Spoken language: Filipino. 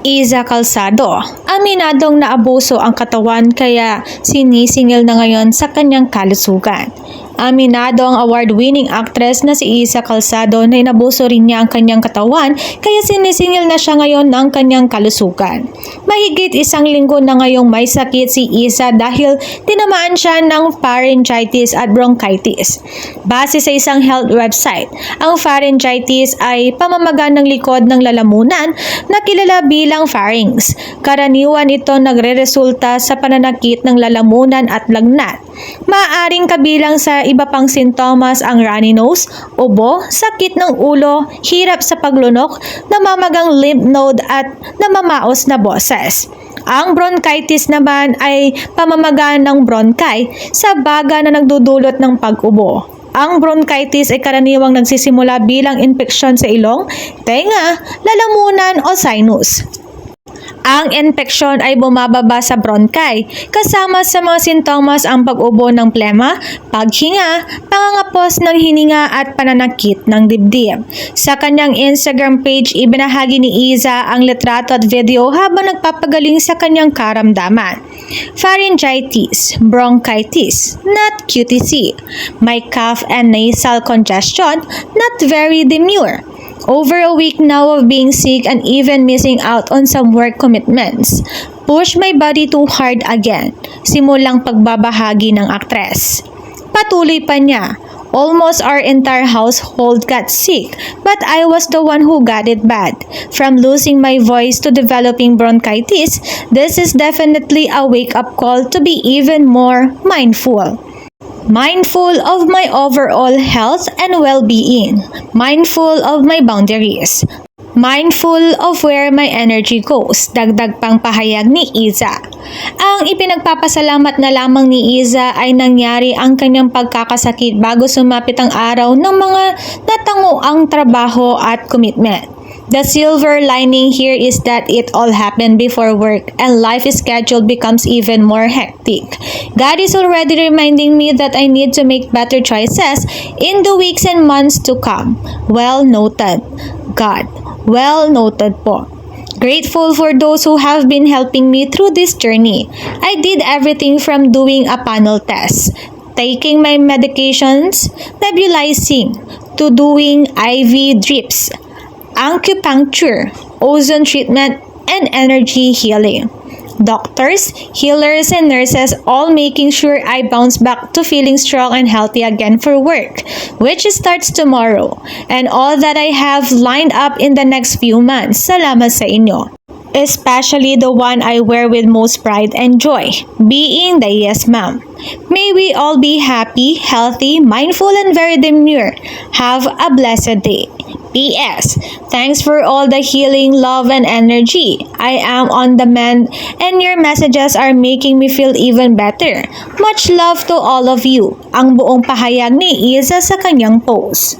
Iza Calzado, aminadong naabuso ang katawan kaya sinisingil na ngayon sa kanyang kalusugan. Aminado ang award-winning actress na si Isa Calzado na inabuso rin niya ang kanyang katawan kaya sinisingil na siya ngayon ng kanyang kalusugan. Mahigit isang linggo na ngayong may sakit si Isa dahil tinamaan siya ng pharyngitis at bronchitis. Base sa isang health website, ang pharyngitis ay pamamaga ng likod ng lalamunan na kilala bilang pharynx. Karaniwan ito nagre-resulta sa pananakit ng lalamunan at lagnat. Maaaring kabilang sa iba pang sintomas ang runny nose, ubo, sakit ng ulo, hirap sa paglunok, namamagang lymph node at namamaos na boses. Ang bronchitis naman ay pamamaga ng bronchi sa baga na nagdudulot ng pag-ubo. Ang bronchitis ay karaniwang nagsisimula bilang infeksyon sa ilong, tenga, lalamunan o sinus. Ang infeksyon ay bumababa sa bronchi, kasama sa mga sintomas ang pag-ubo ng plema, paghinga, pangangapos ng hininga at pananakit ng dibdib. Sa kanyang Instagram page, ibinahagi ni Iza ang litrato at video habang nagpapagaling sa kanyang karamdaman. Pharyngitis, bronchitis, not QTC. May cough and nasal congestion, not very demure. Over a week now of being sick and even missing out on some work commitments. Push my body too hard again. Simulang pagbabahagi ng aktres. Patuloy pa niya. Almost our entire household got sick, but I was the one who got it bad. From losing my voice to developing bronchitis, this is definitely a wake-up call to be even more mindful. Mindful of my overall health and well-being. Mindful of my boundaries. Mindful of where my energy goes. Dagdag pang pahayag ni Iza. Ang ipinagpapasalamat na lamang ni Iza ay nangyari ang kanyang pagkakasakit bago sumapit ang araw ng mga natanguang trabaho at commitment. The silver lining here is that it all happened before work and life schedule becomes even more hectic. God is already reminding me that I need to make better choices in the weeks and months to come. Well noted. God. Well noted po. Grateful for those who have been helping me through this journey. I did everything from doing a panel test, taking my medications, nebulizing, to doing IV drips, acupuncture, ozone treatment, and energy healing. Doctors, healers, and nurses all making sure I bounce back to feeling strong and healthy again for work, which starts tomorrow, and all that I have lined up in the next few months. Salamat sa inyo. Especially the one I wear with most pride and joy, being the Yes Ma'am. May we all be happy, healthy, mindful, and very demure. Have a blessed day. P.S. Thanks for all the healing, love, and energy. I am on the mend, and your messages are making me feel even better. Much love to all of you. Ang buong pahayag ni Isa sa kanyang post.